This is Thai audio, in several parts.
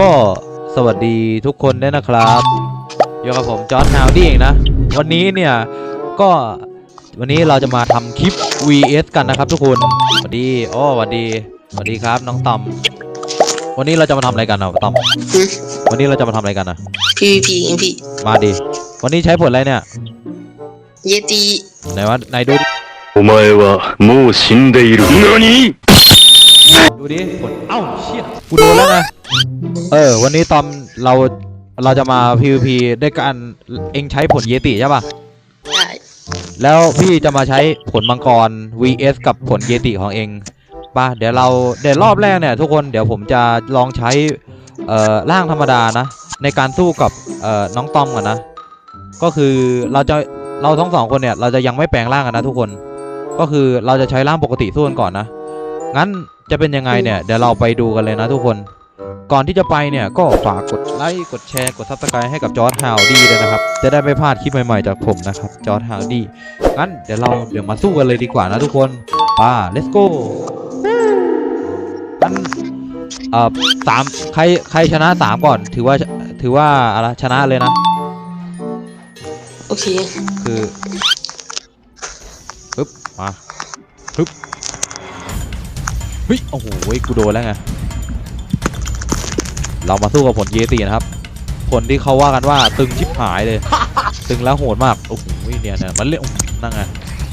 ก็สวัสดีทุกคนด้วยนะครับอยู่กับผมจอร์ดฮาวดี้เองนะ วันนี้เนี่ยก็วันนี้เราจะมาทำคลิป vs กันนะครับทุกคนสวัสดีโอ้สวัสดีสวัสดีครับน้องตอม วันนี้เราจะมาทำอะไรกันอ่ะตอม อืม วันนี้เราจะมาทำอะไรกันอ่ะ PVP เองพี่ มาดิวันนี้ใช้ผลอะไรเนี่ย เยติ ไหนวะไหนดูดิ お前はもう死んでいる。何 ดูดิผลเอ้าเชี่ยกูโดนแล้วนะเออ วันนี้ตอมเราเราจะมา PVP ด้วยการเองใช้ผลเยติใช่ป่ะ ได้แล้วพี่จะมาใช้ผลมังกร vs กับผลเยติของเองป่ะเดี๋ยวเราเดี๋ยวรอบแรกเนี่ยทุกคนเดี๋ยวผมจะลองใช้เอ่อร่างธรรมดานะ ในการสู้กับเอ่อน้องต้อมกันนะ ก็คือเราจะเราทั้งสองคนเนี่ยเราจะยังไม่แปลงร่างกันนะทุกคน ก็คือเราจะใช้ร่างปกติสู้กันก่อนนะ งั้น จะเป็นยังไงเนี่ยเดี๋ยวเราไปดูกันเลยนะทุกคน ก่อนที่จะไปเนี่ยก็ฝากกดไลค์กดแชร์กดซับสไครต์ให้กับจอร์ดฮาวดี้ด้วยนะครับ จะได้ไม่พลาดคลิปใหม่ๆจากผมนะครับจอร์ดฮาวดี้งั้นเดี๋ยวเราเดี๋ยวมาสู้กันเลยดีกว่านะทุกคนป่า let's go งั้นเอ่อสามใครใครชนะสามก่อนถือว่าถือว่าอะไรชนะเลยนะ โอเค คือปึ๊บมาปึ๊บ เฮ้ย โอ้โหกูโดนแล้วไง เรามาสู้กับผลเยตินะครับผลที่เขาว่ากันว่าตึงชิบหายเลย ตึงแล้วโหดมาก โอ้โหเนี่ยเนี่ยมันเละนั่งไง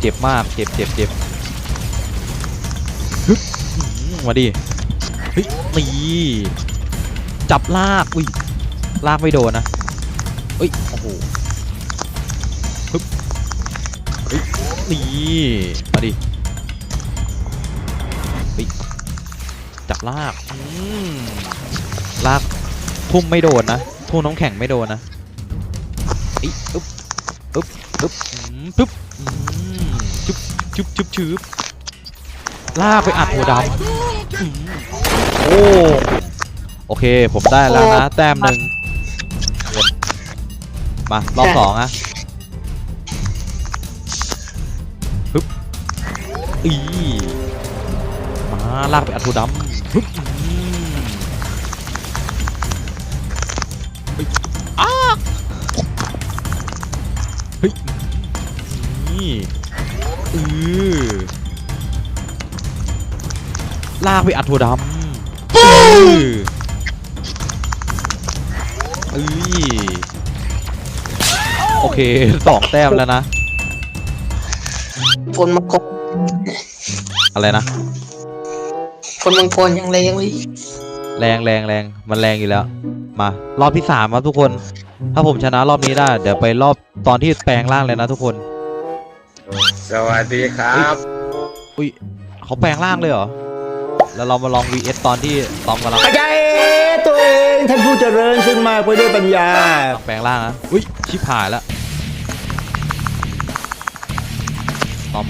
เจ็บมาก เจ็บเจ็บเจ็บฮึมาดิเฮ้ยนี่จับลาก อุ้ย ลากไม่โดนนะเฮ้ย โอ้โหนี่มาดิ จับลากอืมลากทุ่มไม่โดนนะทุ่มน้ำแข็งไม่โดนนะเอ้ยอึ๊บอึ๊บอึ๊บอืมปึ๊บอืมจุ๊บจุ๊บจุ๊บจุ๊บลากไปอัดหัวดำอืมโอ้โอเคผมได้แล้วนะ แต้มหนึ่งเยี่ยมมารอบสองอะอีมาลากไปอัดทูดำฮึบ อ้าเฮ้ยนี่อือลากไปอัดถั่วดำอือเอ้ยโอเคสองแต้มแล้วนะ ฝนมังกรอะไรนะ ฝนมังกรยังแรงเลยแรงแรงแรงมันแรงอยู่แล้ว มารอบที่สามครับทุกคน ถ้าผมชนะรอบนี้ได้ เดี๋ยวไปรอบตอนที่แปลงร่างเลยนะทุกคน สวัสดีครับ อุ้ยเขาแปลงร่างเลยเหรอ แล้วเรามาลอง vs ตอนที่ตอมกำลังขยายตัวเองท่านผู้เจริญซึ่งมากไปด้วยปัญญาต้องแปลงร่างนะอุ้ยชิบหายแล้วตอม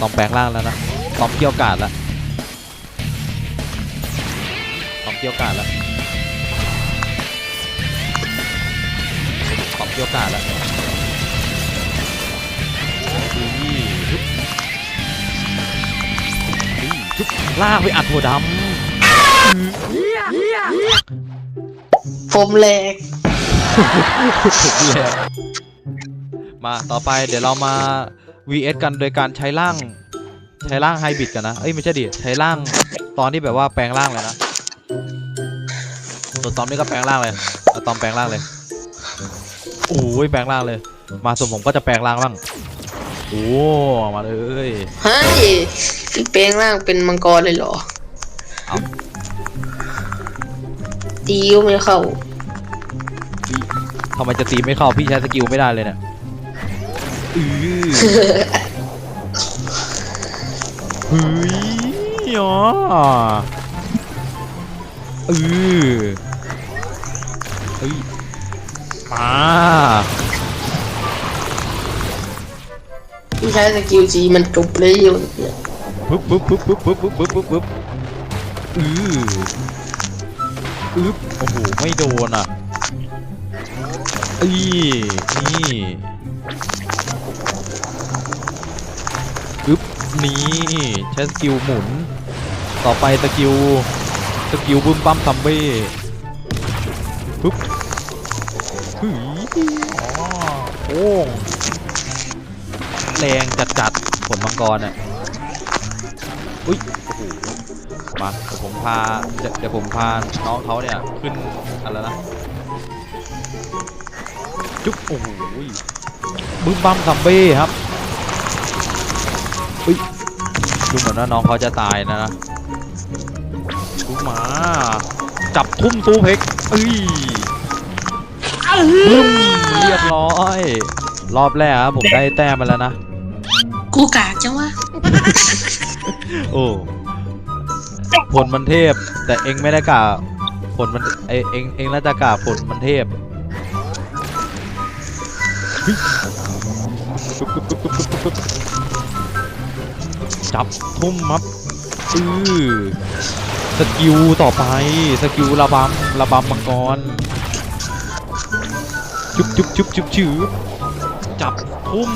ตอมแปลงร่างแล้วนะตอมเกี่ยวกาดแล้ว เกี่ยวกาดแล้วตอมเกี่ยวกาดแล้วอุ้ยฮึบอุ้ยฮึบลากไปอัดหัวดำผมแหลกมาต่อไปเดี๋ยวเรามา vs กันโดยการใช้ร่าง ใช้ร่างไฮบริดกันนะ เอ้ยไม่ใช่ดิ ใช้ร่างตอนที่แบบว่าแปลงร่างเลยนะ ส่วนตอมนี่ก็แปลงร่างเลยเอาตอมแปลงร่างเลยโอ้ยแปลงร่างเลย มาส่วนผมก็จะแปลงร่างบ้างโอ้มาเลยฮะพี่แปลงร่างเป็นมังกรเลยเหรอเอาตีก็ไม่เข้าพี่ทำไมจะตีไม่เข้าพี่ใช้สกิลไม่ได้เลยเนี่ยอือเฮ้ยอ๋อเออ เฮ้ยมาพี่ใช้สกิลจีมันจบเลยอยู่เนี่ยปึ๊บปึ๊บปึ๊บปึ๊บปึ๊บปึ๊บปึ๊บปึ๊บปึ๊บอืออึ๊บโอ้โหไม่โดนอะอีนี่อึ๊บนี่ใช้สกิลหมุน ต่อไปสกิลสกิลบึ้มปั้มซัมเบ้ ปึ๊บหืยอ๋อโอ้งแรงจัดๆผลมังกรอะอุ้ยโอ้โหมาเดี๋ยวผมพาเดี๋ยวผมพาน้องเขาเนี่ยขึ้นอะไรนะจุ๊บโอ้โหบึ้มบั้มซัมเบ้ครับอุ้ยดูเหมือนว่าน้องเขาจะตายนะนะดูมา จับทุ่มซูเพกเอ้ย บึ้มเรียบร้อย รอบแรกครับผมได้แต้มมาแล้วนะ กูกากจังวะโอ้ผลมันเทพ แต่เองไม่ได้กล่าวผลมันไอเองเองน่าจะกล่าวผลมันเทพเฮ้ยปึ๊บปึ๊บปึ๊บปึ๊บปึ๊บปึ๊บจับทุ่มครับอือสกิลต่อไป สกิลระบำระบำมังกร จุบจุบจุบจุบจืบจับทุ่ม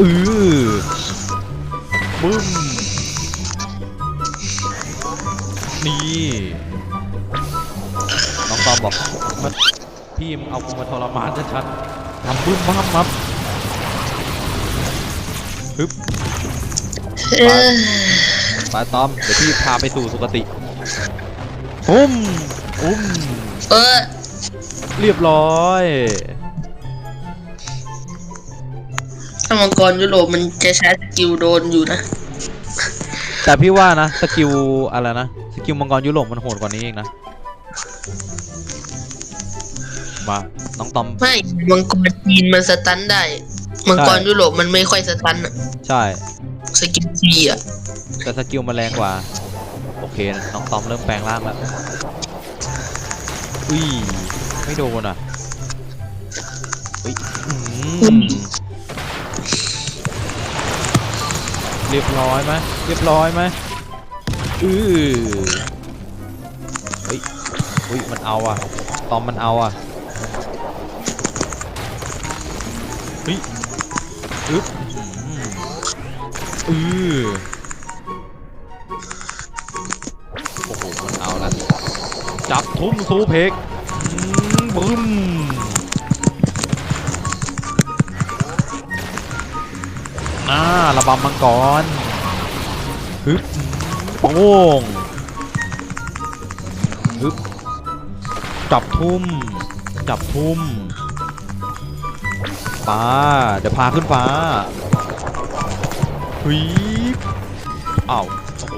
อือบึ้มนี่น้องตอมบอกมันพี่มงเอากูมาทรมานชัดๆทำบึ้มบ้ามครับฮึบเออไปตอม เดี๋ยวพี่พาไปสู่สุคติอุ้มอุ้มเออ เรียบร้อยถ้ามังกรยุโรปมันจะใช้สกิลโดนอยู่นะ แต่พี่ว่านะสกิลอะไรนะสกิลมังกรยุโรปมันโหดกว่านี้เองนะมาน้องตอมไม่มังกรจีนมันสตันได้มังกรใช่ยุโรปมันไม่ค่อยสตันอะใช่สกิลซีอะแต่สกิลมันแรงกว่า โอเคน้องตอมเริ่มแปลงร่างแล้วอุ้ย ไม่โดนอะเรียบร้อยไหมเรียบร้อยไหมอือเฮ้ยอุ้ยมันเอาอะ ตอมมันเอาอะเฮ้ยอึ๊บอือโอ้โห มันเอาละจับทุ่มซูเพก บึ้มอ่าระบำมังกรฮึบโป้งฮึบจับทุ่ม จับทุ่มฟ้าเดี๋ยวพาขึ้นฟ้าหุยอ้าวโอ้โห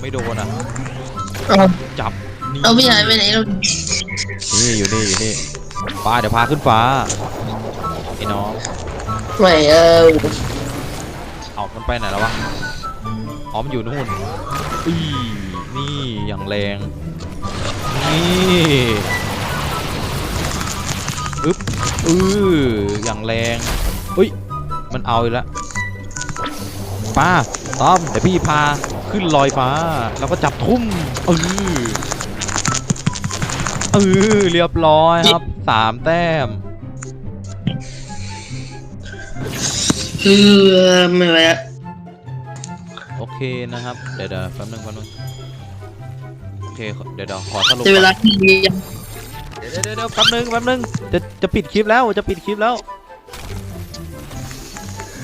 ไม่โดนอะเอาจับนี่ เอาพี่หายไปไหนเรานี่อยู่นี่อยู่นี่ฟ้าเดี๋ยวพาขึ้นฟ้าไอ้น้องไม่เออเอามันไปไหนแล้ววะอ๋อมันอยู่นู่นอีนี่อย่างแรงนี่อึ๊บอืออย่างแรงอุ้ยมันเอาอีกแล้วป้าต้อมเดี๋ยวพี่พาขึ้นลอยฟ้า แล้วก็จับทุ่มเออ เออเรียบร้อยครับสามแต้มเออไม่ไหวอะโอเคนะครับ เดี๋ยวเดี๋ยวแป๊บนึงแป๊บนึงโอเคขอเดี๋ยวเดี๋ยวขอสรุปแต่เวลาที่เรียนเดี๋ยวเดี๋ยวเดี๋ยวแป๊บนึงแป๊บนึงจะจะปิดคลิปแล้วจะปิดคลิปแล้ว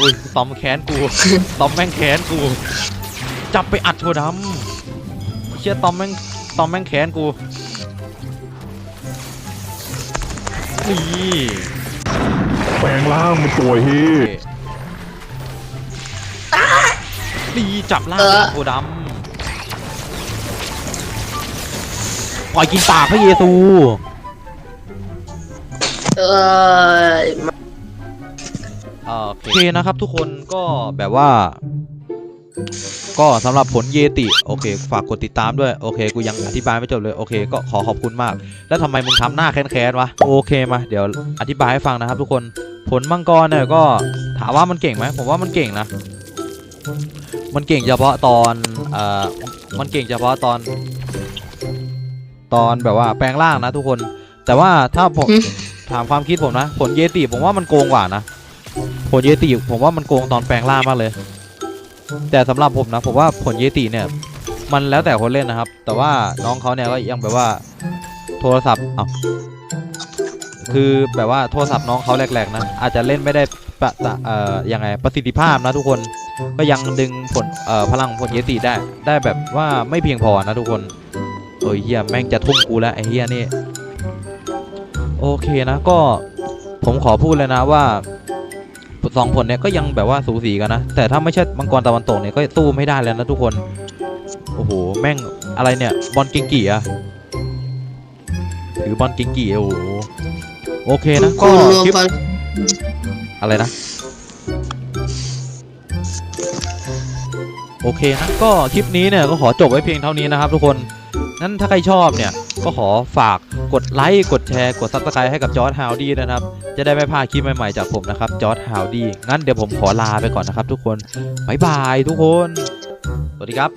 อุ้ยตอมแขนกูตอมแม่งแขนกู จับไปอัดโชว์ดำเชี่ยตอมแม่งตอมแม่งแขนกู นี่แปลงร่างเป็นตัวเฮีนี่จับล่างเป็นโชว์ดำปล่อยกินปากพระเยซู เออโอเคนะครับทุกคนก็แบบว่า ก็สำหรับผลเยติโอเค ฝากกดติดตามด้วยโอเค กูยังอธิบายไม่จบเลยโอเค ก็ขอขอบคุณมาก แล้วทำไมมึงทำหน้าแค้นๆวะโอเคมาเดี๋ยวอธิบายให้ฟังนะครับ ทุกคนผลมังกรเนี่ยก็ถามว่ามันเก่งไหมผมว่ามันเก่งนะ มันเก่งเฉพาะตอนเอ่อมันเก่งเฉพาะตอน ตอนแบบว่าแปลงร่างนะทุกคน แต่ว่าถ้าผมถามความคิดผมนะ ผลเยติผมว่ามันโกงกว่านะผลเยติผมว่ามันโกงตอนแปลงร่างมากเลย แต่สำหรับผมนะผมว่าผลเยติเนี่ยมันแล้วแต่คนเล่นนะครับ แต่ว่าน้องเขาเนี่ยก็ยังแบบว่าโทรศัพท์อ้าคือแบบว่าโทรศัพท์น้องเขาแหลกๆนะอาจจะเล่นไม่ได้ประตะเอ่อยังไงประสิทธิภาพนะทุกคนก็ยังดึงผลเอ่อพลังผลเยติได้ ได้แบบว่าไม่เพียงพอนะทุกคนโอ้ยเฮียแม่งจะทุ่มกูแล้วไอ้เฮียนี่โอเคนะก็ผมขอพูดเลยนะว่า สองผลเนี่ยก็ยังแบบว่าสูสีกันนะ แต่ถ้าไม่ใช่มังกรตะวันตกเนี่ยก็สู้ไม่ได้แล้วนะทุกคน โอ้โห แม่งอะไรเนี่ย บอลกิงกี่อะถือบอลกิงกี่โอ้โหโอเคนะก็คลิปอะไรนะโอเคนะก็คลิปนี้เนี่ยก็ขอจบไว้เพียงเท่านี้นะครับทุกคนงั้นถ้าใครชอบเนี่ย ก็ขอฝากกดไลค์กดแชร์กดซับสไครต์ให้กับจอร์ดฮาวดี้นะครับ จะได้ไม่พลาดคลิปใหม่ๆจากผมนะครับจอร์ดฮาวดี้งั้นเดี๋ยวผมขอลาไปก่อนนะครับทุกคนบ๊ายบายทุกคน สวัสดีครับ